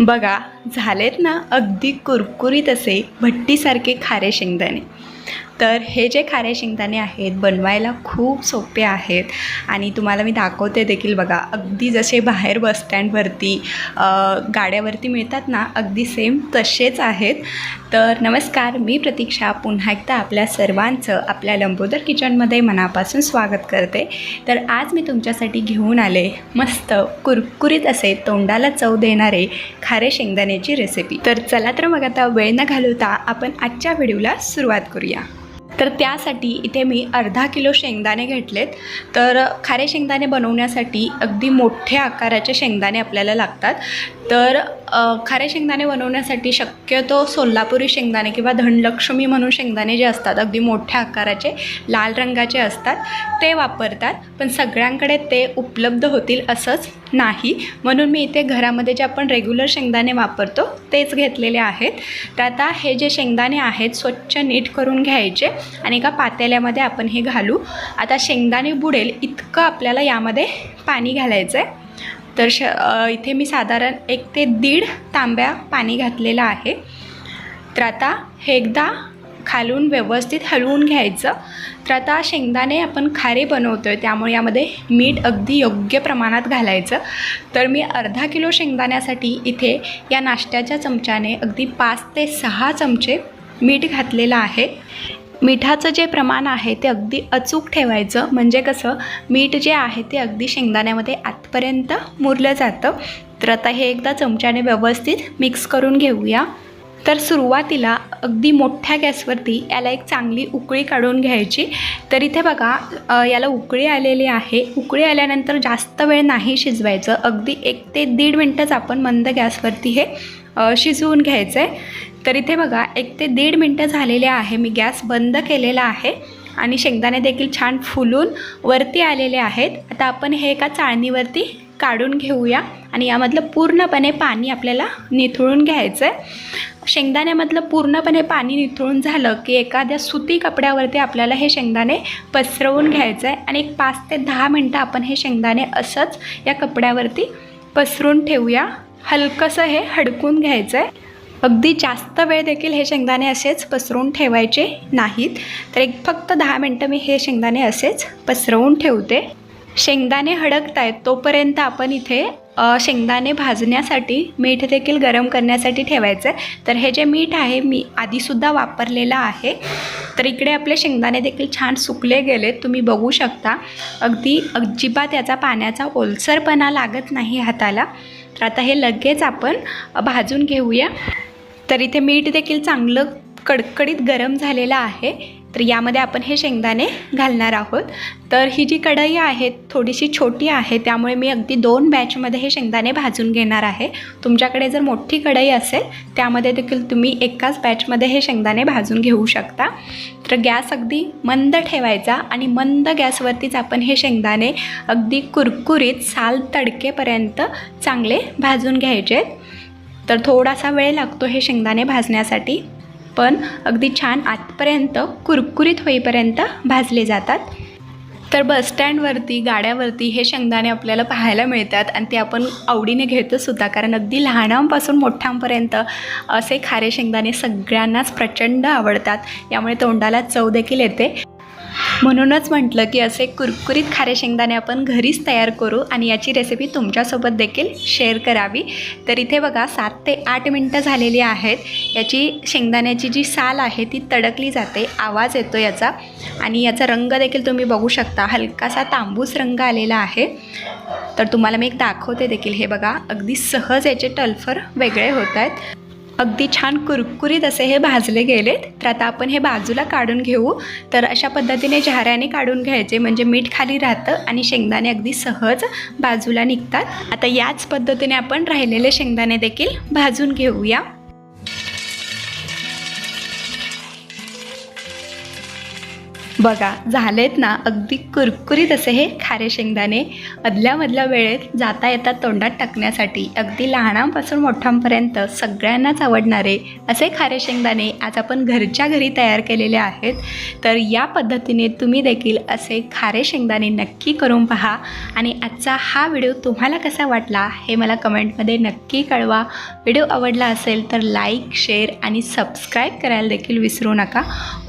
बघा झालेत ना अगदी कुरकुरीत असे भट्टीसारखे खारे शेंगदाणे. तर हे जे खारे शेंगदाणे आहेत बनवायला खूप सोपे आहेत. आणि तुम्हाला मी दाखवते देखील बघा अगदी जसे बाहेर बसस्टँडवरती गाड्यावरती मिळतात ना अगदी सेम तसेच आहेत. तर नमस्कार मी प्रतीक्षा. पुन्हा एकदा आपल्या सर्वांचं आपल्या लंबोदर किचनमध्ये मनापासून स्वागत करते. तर आज मी तुमच्यासाठी घेऊन आले मस्त कुरकुरीत असे तोंडाला चव देणारे खारे शेंगदाण्याची रेसिपी तर चला तर मग आता वेळ न घालवता आपण आजच्या व्हिडिओला सुरुवात करूया. तर त्यासाठी इथे मी अर्धा किलो शेंगदाणे घेतलेत. तर खारे शेंगदाणे बनवण्यासाठी अगदी मोठ्या आकाराचे शेंगदाणे आपल्याला लागतात. तर अ, खारे शेंगदाणे बनवण्यासाठी शक्यतो सोलापुरी शेंगदाणे किंवा धनलक्ष्मी म्हणून शेंगदाणे जे असतात अगदी मोठ्या आकाराचे लाल रंगाचे असतात ते वापरतात. पण सगळ्यांकडे ते उपलब्ध होतील असंच नाही. म्हणून मी इथे घरामध्ये जे आपण रेग्युलर शेंगदाणे वापरतो तेच घेतलेले आहेत. तर आता हे जे शेंगदाणे आहेत स्वच्छ नीट करून घ्यायचे आणि एका पातेल्यामध्ये आपण हे घालू. आता शेंगदाणे बुडेल इतकं आपल्याला यामध्ये पाणी घालायचं आहे तर श इथे मी साधारण एक ते दीड तांब्या पाणी घातलेलं आहे. तर आता हे एकदा खालून व्यवस्थित हलवून घ्यायचं. तर आता शेंगदाणे आपण खारे बनवतो आहे त्यामुळे यामध्ये मीठ अगदी योग्य प्रमाणात घालायचं. तर मी अर्धा किलो शेंगदाण्यासाठी इथे या नाश्त्याच्या चमच्याने अगदी पाच ते सहा चमचे मीठ घातलेलं आहे. मिठाचं जे प्रमाण आहे ते अगदी अचूक ठेवायचं. म्हणजे कसं? मीठ जे आहे ते अगदी शेंगदाण्यामध्ये आतपर्यंत मुरलं जातं. तर आता हे एकदा चमच्याने व्यवस्थित मिक्स करून घेऊया. तर सुरुवातीला अगदी मोठ्या गॅसवरती याला एक चांगली उकळी काढून घ्यायची. तर इथे बघा याला उकळी आलेली आहे. उकळी आल्यानंतर जास्त वेळ नाही शिजवायचं. अगदी एक ते दीड मिनटंच आपण मंद गॅसवरती हे शिजवून घ्यायचं आहे तर इथे बघा एक ते दीड मिनटं झालेले आहे. मी गॅस बंद केलेला आहे आणि शेंगदाणे देखील छान फुलून वरती आलेले आहेत. आता आपण हे एका चाळणीवरती काढून घेऊया आणि यामधलं पूर्णपणे पाणी आपल्याला निथळून घ्यायचं आहे शेंगदाण्यामधलं पूर्णपणे पाणी निथळून झालं की एखाद्या सुती कपड्यावरती आपल्याला हे शेंगदाणे पसरवून घ्यायचं आहे आणि एक पाच ते दहा मिनटं आपण हे शेंगदाणे असंच या कपड्यावरती पसरून ठेवूया. हलकंसं हे हडकून घ्यायचं आहे अगदी जास्त वेळ देखील हे शेंगदाणे असेच पसरवून ठेवायचे नाहीत. तर एक फक्त दहा मिनटं मी हे शेंगदाणे असेच पसरवून ठेवते. शेंगदाणे हडकत आहेत तोपर्यंत आपण इथे शेंगदाणे भाजण्यासाठी मीठ देखील गरम करण्यासाठी ठेवायचं आहे तर हे जे मीठ आहे मी आधीसुद्धा वापरलेलं आहे. तर इकडे आपले शेंगदाणे देखील छान सुकले गेले तुम्ही बघू शकता. अगदी अजिबात याचा पाण्याचा ओलसरपणा लागत नाही हाताला. तर आता हे लगेच आपण भाजून घेऊया. तर इथे मीठ देखील चांगलं कडकडीत गरम झालेलं आहे. तर यामध्ये आपण हे शेंगदाणे घालणार आहोत. तर ही जी कढई आहे थोडीशी छोटी आहे त्यामुळे मी अगदी दोन बॅचमध्ये हे शेंगदाणे भाजून घेणार आहे. तुमच्याकडे जर मोठी कढई असेल त्यामध्ये देखील तुम्ही एकाच बॅचमध्ये हे शेंगदाणे भाजून घेऊ शकता. तर गॅस अगदी मंद ठेवायचा आणि मंद गॅसवरतीच आपण हे शेंगदाणे अगदी कुरकुरीत साल तडकेपर्यंत चांगले भाजून घ्यायचे. तर थोडासा वेळ लागतो हे शेंगदाणे भाजण्यासाठी. पण अगदी छान आतपर्यंत कुरकुरीत होईपर्यंत भाजले जातात. तर बसस्टँडवरती गाड्यावरती हे शेंगदाणे आपल्याला पाहायला मिळतात आणि ते आपण आवडीने घेतोसुद्धा कारण अगदी लहानांपासून मोठ्यांपर्यंत असे खारे शेंगदाणे सगळ्यांनाच प्रचंड आवडतात. यामुळे तोंडाला चव देखील येते. म्हणूनच म्हटलं की असे कुरकुरीत खारे शेंगदाणे आपण घरीच तयार करू आणि याची रेसिपी तुमच्यासोबत देखील शेअर करावी. तर इथे बघा सात ते आठ मिनटं झालेली आहेत. याची शेंगदाण्याची जी साल आहे ती तडकली जाते. आवाज येतो याचा. आणि याचा रंग देखील तुम्ही बघू शकता. हलकासा तांबूस रंग आलेला आहे. तर तुम्हाला मी एक दाखवते देखील. हे बघा अगदी सहज याचे टल्फर वेगळे होत आहेत. अगदी छान कुरकुरीत असे हे भाजले गेलेत. तर आता आपण हे बाजूला काढून घेऊ. तर अशा पद्धतीने झाऱ्याने काढून घ्यायचे. म्हणजे मीठ खाली राहतं आणि शेंगदाणे अगदी सहज बाजूला निघतात. आता याच पद्धतीने आपण राहिलेले शेंगदाणे देखील भाजून घेऊया. बघा झालेत ना अगदी कुरकुरीत असे हे खारे शेंगदाणे अदल्यामधल्या वेळेत जाता येतात तोंडात टाकण्यासाठी अगदी लहानांपासून मोठ्यांपर्यंत सगळ्यांनाच आवडणारे असे खारे शेंगदाणे आज आपण घरच्या घरी तयार केलेले आहेत. तर या पद्धतीने तुम्ही देखील असे खारे शेंगदाणे नक्की करून पहा. आणि आजचा हा व्हिडिओ तुम्हाला कसा वाटला हे मला कमेंटमध्ये नक्की कळवा. व्हिडिओ आवडला असेल तर लाईक शेअर आणि सबस्क्राईब करायला देखील विसरू नका.